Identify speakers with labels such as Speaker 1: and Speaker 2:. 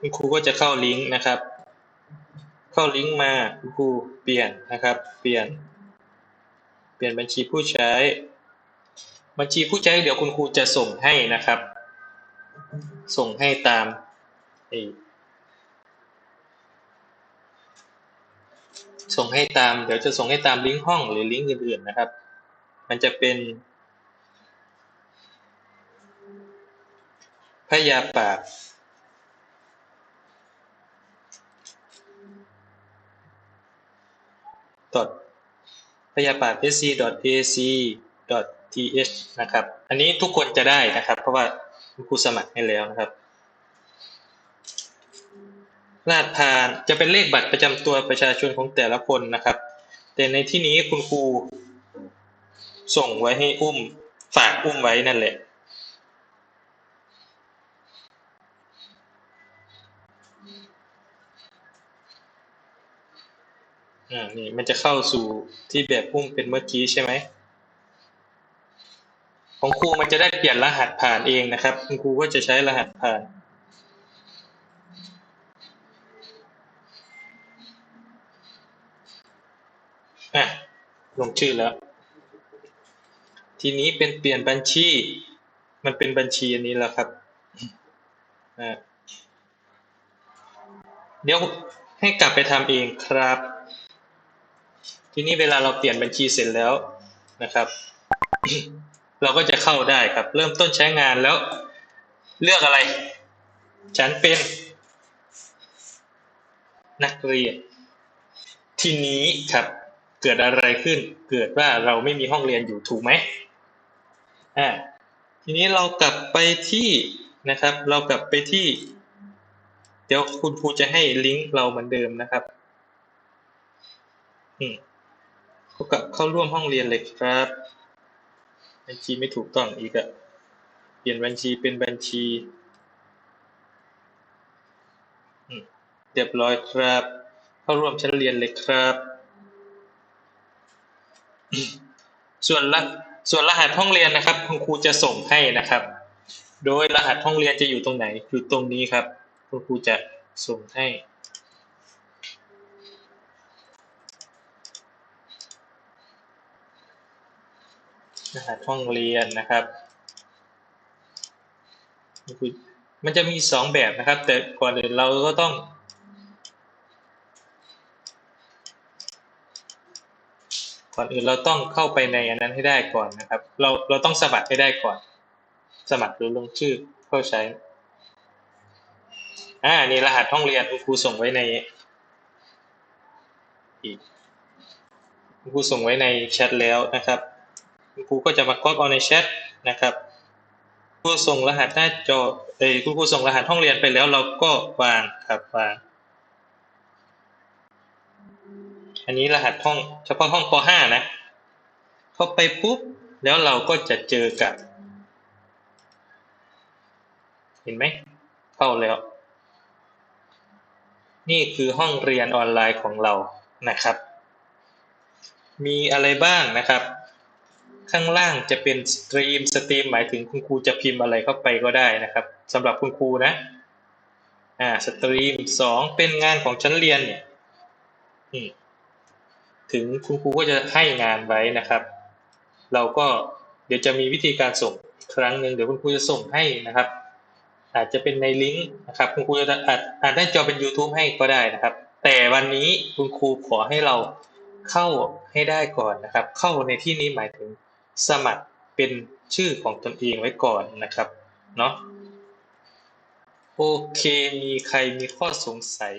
Speaker 1: คุณครูก็จะเข้าลิงก์นะครับ เข้าลิงก์มาคุณครูเปลี่ยนนะครับ เปลี่ยน เปลี่ยนบัญชีผู้ใช้ บัญชีผู้ใช้เดี๋ยวคุณครูจะส่งให้นะครับ ส่งให้ตามไอส่งให้ตาม เดี๋ยวจะส่งให้ตามลิงก์ห้องหรือลิงก์อื่นๆนะครับ มันจะเป็นพยาปาก พยาบาท sc ac th นะครับ อันนี้ทุกคนจะได้นะครับ เพราะว่าคุณครูสมัครให้แล้วนะครับรหัสผ่านจะเป็นเลขบัตรประจำตัวประชาชนของแต่ละคนนะครับ แต่ในที่นี้คุณครูส่งไว้ให้อุ้มฝากอุ้มไว้นั่นแหละ อ่านี่มันจะเข้าสู่ที่แบบอุ้มเป็นเมื่อกี้ใช่ไหมของครูมันจะได้เปลี่ยนรหัสผ่านเองนะครับ คุณครูก็จะใช้รหัสผ่านอะลงชื่อแล้ว ทีนี้เป็นเปลี่ยนบัญชี มันเป็นบัญชีอันนี้แล้วครับอ่าเดี๋ยวให้กลับไปทำเองครับ ทีนี้เวลาเราเปลี่ยนบัญชีเสร็จแล้วนะครับ เราก็จะเข้าได้ครับ เริ่มต้นใช้งานแล้ว เลือกอะไร ฉันเป็น นักเรียน ทีนี้ครับเกิดอะไรขึ้น เกิดว่าเราไม่มีห้องเรียนอยู่ถูกไหมอ่าทีนี้เรากลับไปที่นะครับ เรากลับไปที่ เดี๋ยวคุณครูจะให้ลิงก์เราเหมือนเดิมนะครับ อืม ขากับเข้าร่วมห้องเรียนเลยครับบัญชีไม่ถูกต้องอีกอะเปลี่ยนบัญชีเป็นบัญชีเรียบร้อยครับ เข้าร่วมชั้นเรียนเลยครับ ส่วนละส่วนรหัสห้องเรียนนะครับคุณครูจะส่งให้นะครับ โดยรหัสห้องเรียนจะอยู่ตรงไหนอยู่ตรงนี้ครับ คุณครูจะส่งให้ รหัสห้องเรียนนะครับ มันจะมีสองแบบนะครับ แต่ก่อนอื่นเราก็ต้อง ก่อนอื่นเราต้องเข้าไปในอันนั้นให้ได้ก่อนนะครับ เราเราต้องสมัครให้ได้ก่อน สมัครหรือลงชื่อเข้าใช้อ่านี่รหัสห้องเรียนครูส่งไว้ในอีกครูส่งไว้ในแชทแล้วนะครับ ครูก็จะมาก๊อปเอาในแชทนะครับครูส่งรหัสหน้าจอเอ้ยคุณครูส่งรหัสห้องเรียนไปแล้วเราก็วางครับวางอันนี้รหัสห้องเฉพาะห้องป .5 นะเข้าไปปุ๊บแล้วเราก็จะเจอกับ เห็นไหมเข้าแล้ว นี่คือห้องเรียนออนไลน์ของเรานะครับ มีอะไรบ้างนะครับ ข้างล่างจะเป็นสตรีมสตรีมหมายถึงคุณครูจะพิมพ์อะไรเข้าไปก็ได้นะครับสำหรับคุณครูนะอ่าสตรีมสองเป็นงานของชั้นเรียนเนี่ยถึงคุณครูก็จะให้งานไว้นะครับ เราก็เดี๋ยวจะมีวิธีการส่งครั้งหนึ่งเดี๋ยวคุณครูจะส่งให้นะครับ อาจจะเป็นในลิงก์นะครับคุณครูจะอาจอาจได้จอเป็น YouTube ให้ก็ได้นะครับ แต่วันนี้คุณครูขอให้เราเข้าให้ได้ก่อนนะครับ เข้าในที่นี้หมายถึง สมัครเป็นชื่อของตนเองไว้ก่อนนะครับเนาะโอเค มีใครมีข้อสงสัย